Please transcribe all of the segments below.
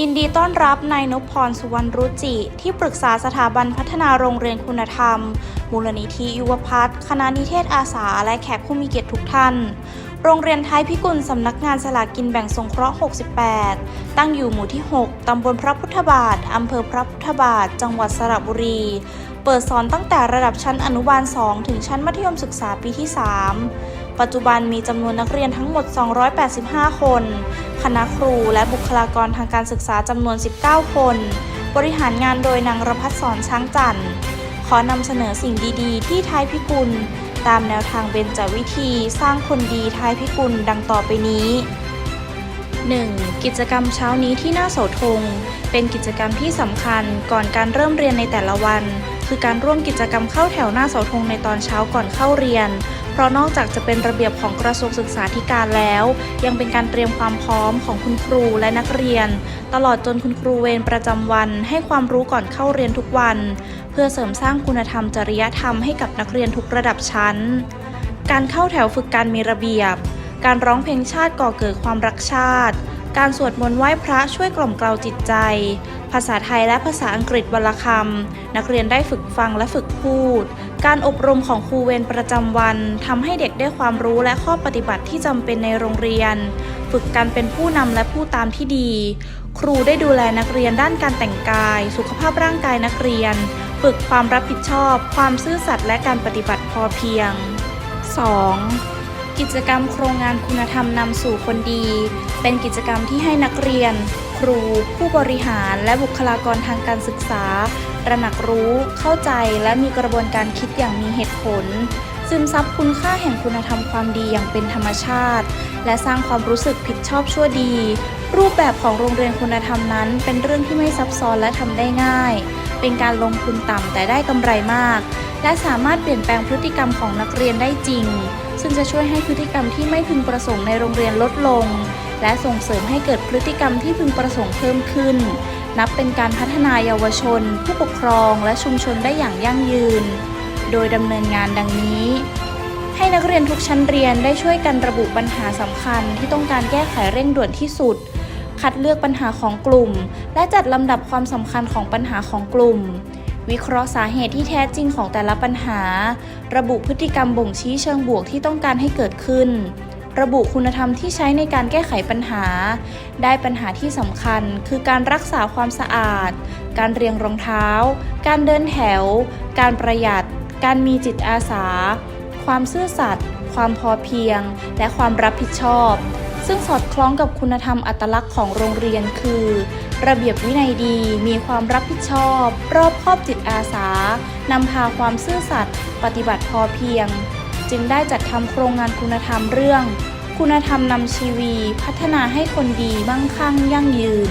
ยินดีต้อนรับนายนพพรสุวรรณรุจิ ที่ปรึกษาสถาบันพัฒนาโรงเรียนคุณธรรม มูลนิธิยุวพัฒน์คณะนิเทศอาสา และแขกผู้มีเกียรติทุกท่าน โรงเรียนไทยพิกุลสำนักงานสลากกินแบ่งสงเคราะห์ 68 ตั้งอยู่หมู่ที่ 6 ตำบลพระพุทธบาท อำเภอพระพุทธบาท จังหวัดสระบุรี เปิดสอนตั้งแต่ระดับชั้นอนุบาล 2 ถึงชั้นมัธยมศึกษาปีที่ 3 ปัจจุบันมีจำนวนนักเรียนทั้งหมด 285 คน คณะครูและบุคลากรทางการศึกษาจำนวน 19 คน บริหารงานโดยนางรพัฒสอนช้างจันทร์ ขอนำเสนอสิ่งดีๆ ที่ไทยพิกุล ตามแนวทางเบญจวิธีสร้างคนดีไทยพิกุลดังต่อไปนี้ 1. กิจกรรมเช้านี้ที่หน้าเสาธง เป็นกิจกรรมที่สำคัญก่อนการเริ่มเรียนในแต่ละวัน คือการร่วมกิจกรรมเข้าแถวหน้าเสาธงในตอนเช้าก่อนเข้าเรียน เพราะนอกจากจะเป็นระเบียบของกระทรวงศึกษาธิการแล้ว ยังเป็นการเตรียมความพร้อมของคุณครูและนักเรียน ตลอดจนคุณครูเวรประจำวัน ให้ความรู้ก่อนเข้าเรียนทุกวัน เพื่อเสริมสร้างคุณธรรมจริยธรรมให้กับนักเรียนทุกระดับชั้น การเข้าแถวฝึกการมีระเบียบ การร้องเพลงชาติก่อเกิดความรักชาติ การสวดมนต์ไหว้พระช่วยกล่อมเกลาจิตใจ ภาษาไทยและภาษาอังกฤษวรรคำนักเรียนได้ฝึกฟังและฝึกพูด การอบรมของครูเวรประจำวันทำให้เด็กได้ความรู้และข้อปฏิบัติที่จำเป็นในโรงเรียน ฝึกการเป็นผู้นำและผู้ตามที่ดี ครูได้ดูแลนักเรียนด้านการแต่งกาย สุขภาพร่างกายนักเรียน ฝึกความรับผิดชอบ ความซื่อสัตย์และการปฏิบัติพอเพียง 2. กิจกรรมโครงงานคุณธรรมนำสู่คนดี เป็นกิจกรรมที่ให้นักเรียน ครู ผู้บริหารและบุคลากรทางการศึกษา ตระหนักรู้ เข้าใจและมีกระบวนการคิดอย่างมีเหตุผล ซึมซับคุณค่าแห่งคุณธรรมความดีอย่างเป็นธรรมชาติ และสร้างความรู้สึกผิดชอบชั่วดี รูปแบบของโรงเรียนคุณธรรมนั้น เป็นเรื่องที่ไม่ซับซ้อนและทำได้ง่าย เป็นการลงทุนต่ำแต่ได้กำไรมาก และสามารถเปลี่ยนแปลงพฤติกรรมของนักเรียนได้จริง ซึ่งจะช่วยให้พฤติกรรมที่ไม่พึงประสงค์ในโรงเรียนลดลง และส่งเสริมให้เกิดพฤติกรรมที่พึงประสงค์เพิ่มขึ้น นับเป็นการพัฒนาเยาวชน ผู้ปกครองและชุมชนได้อย่างยั่งยืน โดยดำเนินงานดังนี้ ให้นักเรียนทุกชั้นเรียนได้ช่วยกันระบุปัญหาสำคัญที่ต้องการแก้ไขเร่งด่วนที่สุด คัดเลือกปัญหาของกลุ่ม และจัดลำดับความสำคัญของปัญหาของกลุ่มวิเคราะห์สาเหตุที่แท้จริงของแต่ละปัญหา ระบุพฤติกรรมบ่งชี้เชิงบวกที่ต้องการให้เกิดขึ้น ระบุคุณธรรมที่ใช้ในการแก้ไขปัญหา ได้ปัญหาที่สำคัญ คือการรักษาความสะอาด การเรียงรองเท้า การเดินแถว การประหยัด การมีจิตอาสา ความซื่อสัตย์ ความพอเพียง และความรับผิดชอบ ซึ่งสอดคล้องกับคุณธรรมอัตลักษณ์ของโรงเรียนคือ ระเบียบวินัยดี มีความรับผิดชอบ รอบคอบจิตอาสานำพาความซื่อสัตย์ ปฏิบัติพอเพียง จึงได้จัดทำโครงงานคุณธรรมเรื่อง คุณธรรมนำชีวีพัฒนาให้คนดีมั่งคั่งยั่งยืน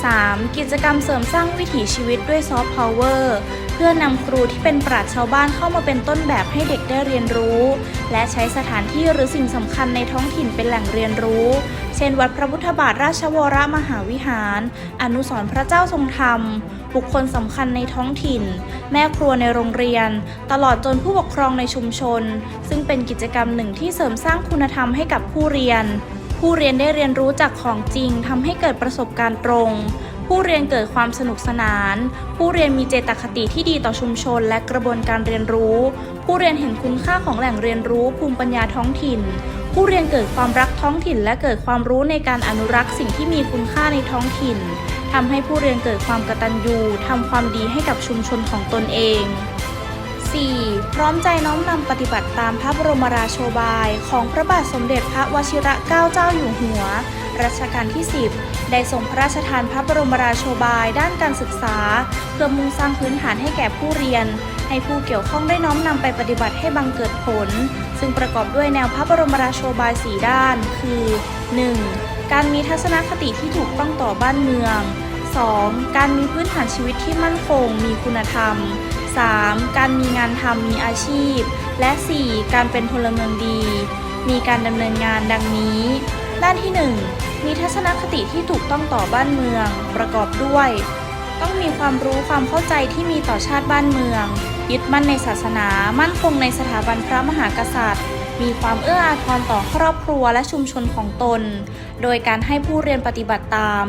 3. กิจกรรมเสริมสร้างวิถีชีวิตด้วยซอฟต์พาวเวอร์ พื่อนำครูที่เป็นปราชญ์ชาวบ้านเข้ามาเป็นต้นแบบให้เด็กได้เรียนรู้ และใช้สถานที่หรือสิ่งสำคัญในท้องถิ่นเป็นแหล่งเรียนรู้ เช่น วัดพระพุทธบาทราชวรมหาวิหาร อนุสรณ์พระเจ้าทรงธรรม บุคคลสำคัญในท้องถิ่น แม่ครัวในโรงเรียน ตลอดจนผู้ปกครองในชุมชน ซึ่งเป็นกิจกรรมหนึ่งที่เสริมสร้างคุณธรรมให้กับผู้เรียน ผู้เรียนได้เรียนรู้จากของจริงทำให้เกิดประสบการณ์ตรง ผู้เรียนเกิดความสนุกสนาน ผู้เรียนมีเจตคติที่ดีต่อชุมชน และกระบวนการเรียนรู้ ผู้เรียนเห็นคุณค่าของแหล่งเรียนรู้ภูมิปัญญาท้องถิ่น ผู้เรียนเกิดความรักท้องถิ่น และเกิดความรู้ในการอนุรักษ์สิ่งที่มีคุณค่าในท้องถิ่นทำให้ผู้เรียนเกิดความกตัญญูทำความดีให้กับชุมชนของตนเอง 4. พร้อมใจน้อมนำปฏิบัติตามพระบรมราโชบาย ของพระบาทสมเด็จพระวชิระเกล้าเจ้าอยู่หัว รัชกาลที่ 10 ได้ทรงพระราชทานพระบรมราโชบายด้านการศึกษา เพื่อมุ่งสร้างพื้นฐานให้แก่ผู้เรียน ให้ผู้เกี่ยวข้องได้น้อมนำไปปฏิบัติให้บังเกิดผล ซึ่งประกอบด้วยแนวพระบรมราโชบาย 4 ด้าน คือ 1. การมีทัศนคติที่ถูกต้องต่อบ้านเมือง 2. การมีพื้นฐานชีวิตที่มั่นคง มีคุณธรรม 3. การมีงานทำมีอาชีพ และ 4. การเป็นพลเมืองดี มีการดำเนินงานดังนี้ ด้านที่ 1 มีทัศนคติที่ถูกต้องต่อบ้านเมือง ประกอบด้วย ต้องมีความรู้ความเข้าใจที่มีต่อชาติบ้านเมือง ยึดมั่นในศาสนา มั่นคงในสถาบันพระมหากษัตริย์ มีความเอื้ออาทรต่อครอบครัวและชุมชนของตน โดยการให้ผู้เรียนปฏิบัติตาม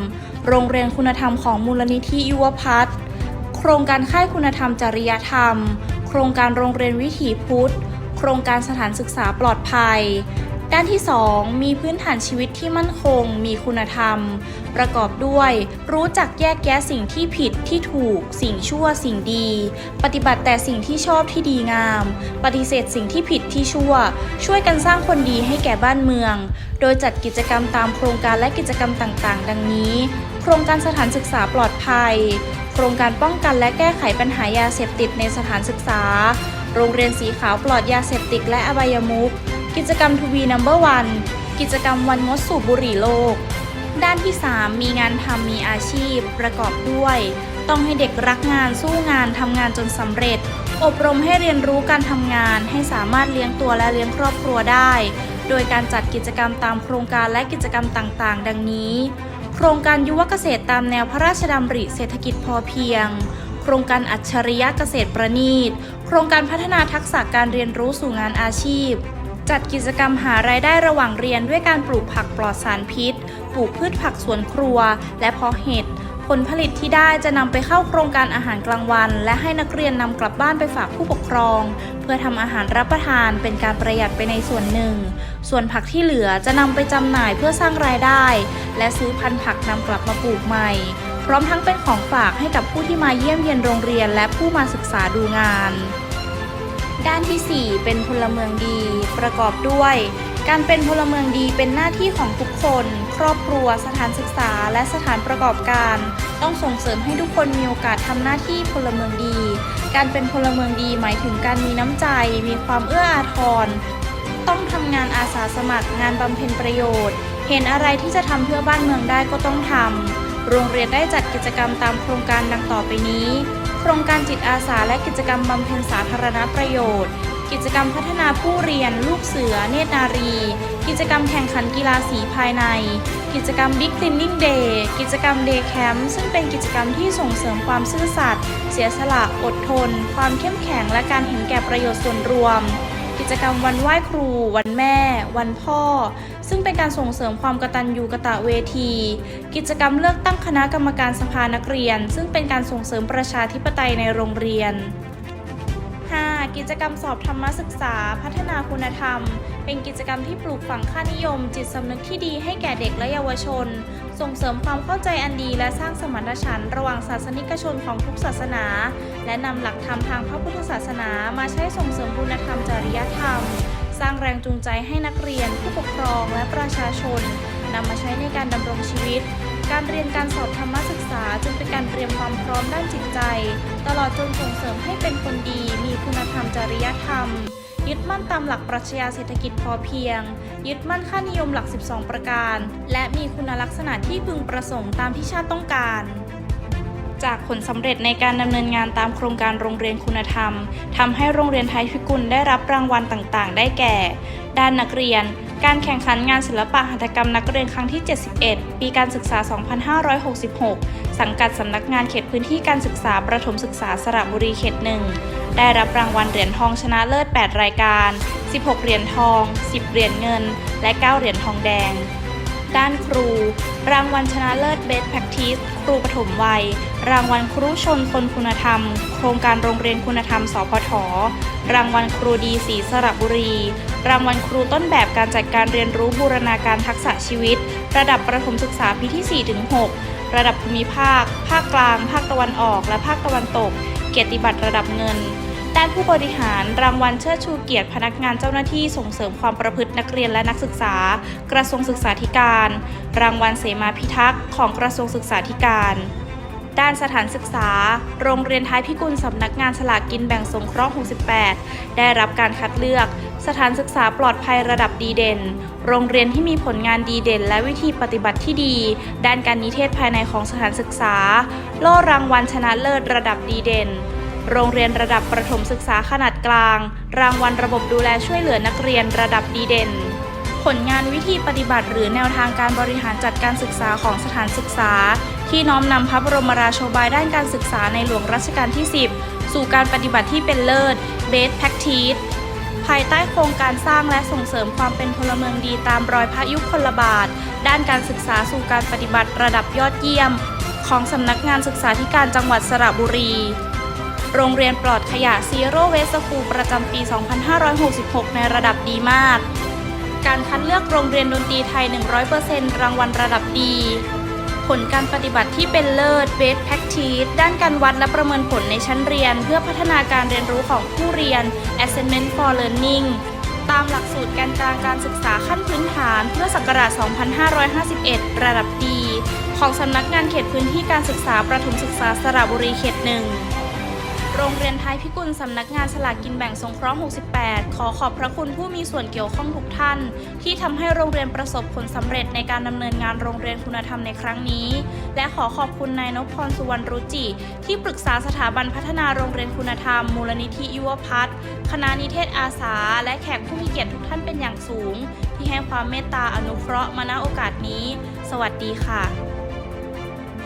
โรงเรียนคุณธรรมของมูลนิธิยุวพัฒน์โครงการค่ายคุณธรรมจริยธรรม โครงการโรงเรียนวิถีพุทธ โครงการสถานศึกษาปลอดภัย ด้านที่ 2 มีพื้นฐานชีวิตที่มั่นคง มีคุณธรรม ประกอบด้วย รู้จักแยกแยะสิ่งที่ผิดที่ถูก สิ่งชั่วสิ่งดี ปฏิบัติแต่สิ่งที่ชอบที่ดีงาม ปฏิเสธสิ่งที่ผิดที่ชั่ว ช่วยกันสร้างคนดีให้แก่บ้านเมือง โดยจัดกิจกรรมตามโครงการและกิจกรรมต่างๆ ดังนี้ โครงการสถานศึกษาปลอดภัย โครงการป้องกันและแก้ไขปัญหายาเสพติดในสถานศึกษา โรงเรียนสีขาวปลอดยาเสพติดและอบายมุข กิจกรรมทูบีนัมเบอร์วันกิจกรรมวันงดสูบบุหรี่โลก ด้านที่ 3 มีงานทำมีอาชีพ ประกอบด้วย ต้องให้เด็กรักงานสู้งานทำงานจนสำเร็จ อบรมให้เรียนรู้การทำงาน ให้สามารถเลี้ยงตัวและเลี้ยงครอบครัวได้ โดยการจัดกิจกรรมตามโครงการและกิจกรรมต่างๆ ดังนี้ โครงการยุวเกษตรตามแนวพระราชดำริเศรษฐกิจพอเพียงโครงการอัจฉริยะเกษตรประณีต โครงการพัฒนาทักษะการเรียนรู้สู่งานอาชีพ จัดกิจกรรมหารายได้ระหว่างเรียนด้วยการปลูกผักปลอดสารพิษ ปลูกพืชผักสวนครัว และเพาะเห็ด ผลผลิตที่ได้จะนำไปเข้าโครงการอาหารกลางวัน และให้นักเรียนนำกลับบ้านไปฝากผู้ปกครอง เพื่อทำอาหารรับประทานเป็นการประหยัดไปในส่วนหนึ่ง ส่วนผักที่เหลือจะนำไปจำหน่ายเพื่อสร้างรายได้ และซื้อพันธุ์ผักนำกลับมาปลูกใหม่ พร้อมทั้งเป็นของฝากให้กับผู้ที่มาเยี่ยมเยียนโรงเรียนและผู้มาศึกษาดูงาน ด้านทีสี่ 4 เป็นพลเมืองดี ประกอบด้วย การเป็นพลเมืองดีเป็นหน้าที่ของทุกคน ครอบครัว สถานศึกษา และสถานประกอบการ ต้องส่งเสริมให้ทุกคนมีโอกาสทำหน้าที่พลเมืองดี การเป็นพลเมืองดีหมายถึงการมีน้ำใจ มีความเอื้ออาทร ต้องทำงานอาสาสมัคร งานบำเพ็ญประโยชน์ เห็นอะไรที่จะทำเพื่อบ้านเมืองได้ก็ต้องทำโรงเรียนได้จัดกิจกรรมตามโครงการดังต่อไปนี้ โครงการจิตอาสาและกิจกรรมบำเพ็ญสาธารณประโยชน์ กิจกรรมพัฒนาผู้เรียน ลูกเสือ เนตรนารี กิจกรรมแข่งขันกีฬาสีภายใน กิจกรรม Big Cleaning Day กิจกรรม Day Camp ซึ่งเป็นกิจกรรมที่ส่งเสริมความซื่อสัตย์เสียสละอดทน ความเข้มแข็งและการเห็นแก่ประโยชน์ส่วนรวม กิจกรรมวันไหว้ครู วันแม่ วันพ่อ ซึ่งเป็นการส่งเสริมความกตัญญูกตเวที กิจกรรมเลือกตั้งคณะกรรมการสภานักเรียน ซึ่งเป็นการส่งเสริมประชาธิปไตยในโรงเรียน 5. กิจกรรมสอบธรรมศึกษา พัฒนาคุณธรรม เป็นกิจกรรมที่ปลูกฝังค่านิยม จิตสำนึกที่ดีให้แก่เด็กและเยาวชน ส่งเสริมความเข้าใจอันดี และสร้างสมรรถฉันท์ระหว่างศาสนิกชนของทุกศาสนา และนำหลักธรรมทางพระพุทธศาสนา มาใช้ส่งเสริมคุณธรรมจริยธรรม สร้างแรงจูงใจให้นักเรียน ผู้ปกครองและประชาชนนำมาใช้ในการดำรงชีวิต การเรียนการสอบธรรมศึกษาจึงเป็นการเตรียมความพร้อมด้านจิตใจ ตลอดจนส่งเสริมให้เป็นคนดี มีคุณธรรมจริยธรรม ยึดมั่นตามหลักปรัชญาเศรษฐกิจพอเพียง ยึดมั่นค่านิยมหลัก 12 ประการ และมีคุณลักษณะที่พึงประสงค์ตามที่ชาติต้องการ จากผลสำเร็จในการดำเนินงานตามโครงการโรงเรียนคุณธรรมทำให้โรงเรียนไทยพิกุลได้รับรางวัลต่างๆ ได้แก่ ด้านนักเรียน การแข่งขันงานศิลปะหัตถกรรมนักเรียนครั้งที่ 71 ปีการศึกษา 2566 สังกัดสำนักงานเขตพื้นที่การศึกษาประถมศึกษาสระบุรีเขตหนึ่งได้รับรางวัลเหรียญทองชนะเลิศ 8 รายการ 16 เหรียญทอง 10 เหรียญเงิน และ 9 เหรียญทองแดง ด้านครู รางวัลชนะเลิศ Best Practice ครูปฐมวัย รางวัลครูชนคนคุณธรรม โครงการโรงเรียนคุณธรรม สพท รางวัลครูดีสีสระบุรี รางวัลครูต้นแบบการจัดการเรียนรู้บูรณาการทักษะชีวิต ระดับประถมศึกษาปีที่ 4-6 ระดับภูมิภาค ภาคกลาง ภาคตะวันออก และภาคตะวันตก เกียรติบัตรระดับเงิน ด้านผู้บริหารรางวัลเชิดชูเกียรติพนักงานเจ้าหน้าที่ส่งเสริมความประพฤตินักเรียนและนักศึกษา กระทรวงศึกษาธิการ รางวัลเสมาพิทักษ์ของกระทรวงศึกษาธิการด้านสถานศึกษา โรงเรียนท้ายพิกุลสำนักงานสลากกินแบ่งสงเคราะห์ 68 ได้รับการคัดเลือก สถานศึกษาปลอดภัยระดับดีเด่น โรงเรียนที่มีผลงานดีเด่น และวิธีปฏิบัติที่ดี ด้านการนิเทศภายในของสถานศึกษา โล่รางวัลชนะเลิศระดับดีเด่น โรงเรียนระดับประถมศึกษาขนาดกลาง รางวัลระบบดูแลช่วยเหลือนักเรียนระดับดีเด่น ผลงานวิธีปฏิบัติหรือแนวทางการบริหารจัดการศึกษาของสถานศึกษา ที่น้อมนำพระบรมราโชบายด้านการศึกษาในหลวงรัชกาลที่ 10 สู่การปฏิบัติที่เป็นเลิศ Best Practice ภายใต้โครงการสร้างและส่งเสริมความเป็นพลเมืองดีตามรอยพระยุคลบาท ด้านการศึกษาสู่การปฏิบัติระดับยอดเยี่ยม ของสำนักงานศึกษาธิการจังหวัดสระบุรี โรงเรียนปลอดขยะซีโร่เวสคูประจำปี 2566 ในระดับดีมาก การคัดเลือกโรงเรียนดนตรีไทย 100%รางวัลระดับดี ผลการปฏิบัติที่เป็นเลิศ Best Practice ด้านการวัดและประเมินผลในชั้นเรียน เพื่อพัฒนาการเรียนรู้ของผู้เรียน Assessment for Learning ตามหลักสูตรการกลางการศึกษาขั้นพื้นฐานเพื่อศักราช 2551 ระดับดี ของสำนักงานเขตพื้นที่การศึกษาประถมศึกษาสระบุรีเขตหนึ่ง โรงเรียนไทยพิกุลสำนักงานสลากกินแบ่งสงเคราะห์ 68 ขอขอบพระคุณผู้มีส่วนเกี่ยวข้องทุกท่าน ที่ทำให้โรงเรียนประสบผลสำเร็จในการดำเนินงานโรงเรียนคุณธรรมในครั้งนี้ และขอขอบคุณนายนพพรสุวรรณรุจิ ที่ปรึกษาสถาบันพัฒนาโรงเรียนคุณธรรม มูลนิธิยุวพัฒน์คณะนิเทศอาสา และแขกผู้มีเกียรติทุกท่านเป็นอย่างสูง ที่ให้ความเมตตาอนุเคราะห์มาณโอกาสนี้ สวัสดีค่ะ